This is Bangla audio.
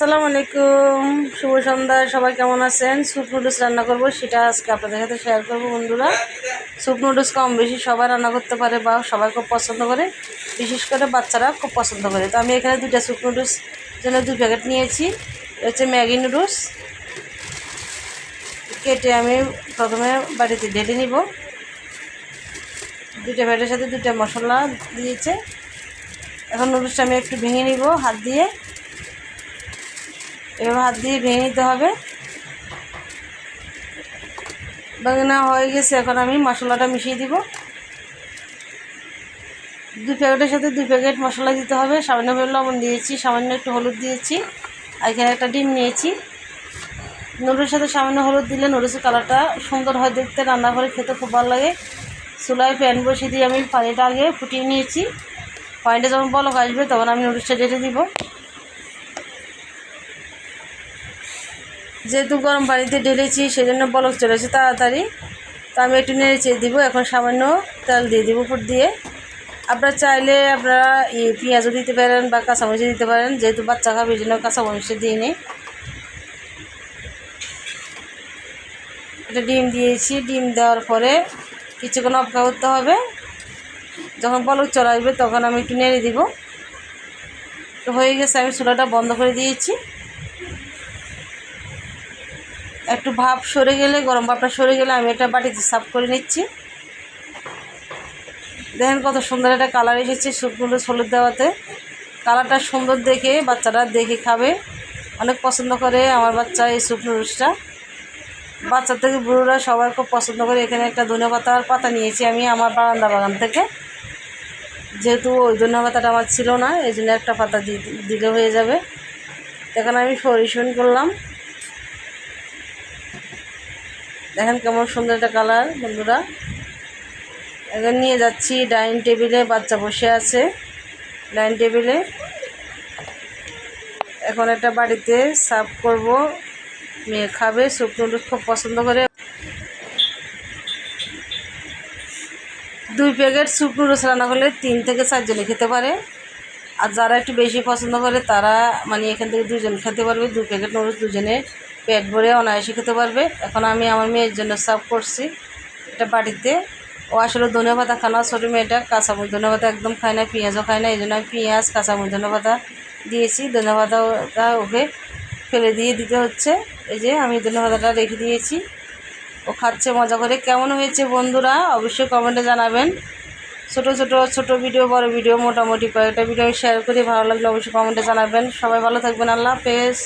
আসসালামু আলাইকুম, শুভ সন্ধ্যা, সবাই কেমন আছেন? স্যুপ নুডলস রান্না করব, সেটা আজকে আপনাদের সাথে শেয়ার করব বন্ধুরা। স্যুপ নুডলস কম বেশি সবাই রান্না করতে পারে বা সবাই খুব পছন্দ করে, বিশেষ করে বাচ্চারা খুব পছন্দ করে। তো আমি এখানে দুটা স্যুপ নুডলস জন্য দু প্যাকেট নিয়েছি হচ্ছে ম্যাগি নুডলস কেটে আমি প্রথমে বাড়িতে ঢেলে নিব। দুটা প্যাকেটের সাথে দুটা মশলা দিয়েছে। এখন নুডলসটা আমি একটু ভেঙে নিব, হাত দিয়ে। এবার হাত দিয়ে ভেঙে নিতে হবে। নেওয়া হয়ে গেছে, এখন আমি মশলাটা মিশিয়ে দিব। দুই প্যাকেটের সাথে দু প্যাকেট মশলা দিতে হবে। সামান্য লবণ দিয়েছি, সামান্য একটু হলুদ দিয়েছি। আর এখানে একটা ডিম নিয়েছি। নুডলের সাথে সামান্য হলুদ দিলে নুডলসের কালারটা সুন্দর হয় দেখতে রান্না করে খেতে খুব ভালো লাগে। চুলায় প্যান বসিয়ে দিয়ে আমি পানিটা আগে ফুটিয়ে নিয়েছি। পানিটা যখন বলক আসবে, তখন আমি নুডলসটা ঢেলে দিব। যেহেতু গরম পানিতে ঢেলেছি, সেজন্য বলক চলেছে তাড়াতাড়ি। তো আমি একটু নেড়ে চেয়ে দিব, এখন সামান্য তেল দিয়ে দিব উপর দিয়ে। আপনারা চাইলে আপনারা পেঁয়াজও দিতে পারেন বা কাঁচামরিচও দিতে পারেন, যেহেতু বাচ্চা খাবে, এই জন্য কাঁচামরিচে দিয়ে নিই। এটা ডিম দিয়েছি, ডিম দেওয়ার পরে কিছুক্ষণ অপেক্ষা করতে হবে। যখন বলক চলে আসবে, তখন আমি একটু নেড়ে দিব। তো হয়ে গেছে, আমি চুলাটা বন্ধ করে দিয়েছি। একটু ভাপ সরে গেলে, গরম ভাপটা সরে গেলে আমি এটা বাটিতে সাফ করে নিচ্ছি। দেখেন কত সুন্দর একটা কালার এসেছে শুকনো হলুদ দেওয়াতে। কালারটা সুন্দর দেখে বাচ্চারা দেখে খাবে। অনেক পছন্দ করে আমার বাচ্চা এই স্যুপ নুডলসটা। বাচ্চা থেকে বুড়োরা সবাই খুব পছন্দ করে। এখানে একটা ধনে পাতার পাতা নিয়েছি আমি আমার বারান্দা বাগান থেকে। যেহেতু ওই ধনে পাতাটা আমার ছিল না, এই জন্য একটা পাতা দিলে হয়ে যাবে। এখন আমি পরিশন করলাম। দেখেন কেমন সুন্দর একটা কালার, বন্ধুরা। এখন নিয়ে যাচ্ছি ডাইনিং টেবিলে, বাচ্চা বসে আছে ডাইনিং টেবিলে। এখন একটা বাড়িতে সার্ভ করব। মেয়ে খাবে, স্যুপ নুডলস খুব পছন্দ করে। দুই প্যাকেট স্যুপ নুডলস রান্না করলে তিন থেকে চারজনে খেতে পারে। আর যারা একটু বেশি পছন্দ করে, তারা মানে এখান থেকে দুজন খেতে পারবে। দুই প্যাকেট নুডলস দুজনে পেট ভরে অনায়াসে খেতে পারবে। এখন আমি আমার মেয়ের জন্য সার্ভ করছি এটা বাড়িতে। ও আসলে ধনে পাতা খানা ছোটো মেয়েটা কাঁচামরিচ ধনে পাতা একদম খায় না, পেঁয়াজও খায় না, এই জন্য আমি পেঁয়াজ, কাঁচামরিচ ধনে পাতা দিয়েছি। ধনে পাতাটা ওকে ফেলে দিয়ে দিতে হচ্ছে। এই যে আমি ধনে পাতাটা রেখে দিয়েছি। ও খাচ্ছে, মজা করে। কেমন হয়েছে বন্ধুরা? অবশ্যই কমেন্টে জানাবেন। ছোট ছোট ছোট ভিডিও, বড় ভিডিও, মোটামুটি কয়েকটা ভিডিও শেয়ার করে। ভালো লাগলে অবশ্যই কমেন্টে জানাবেন। সবাই ভালো থাকবেন। আল্লাহ হাফেজ।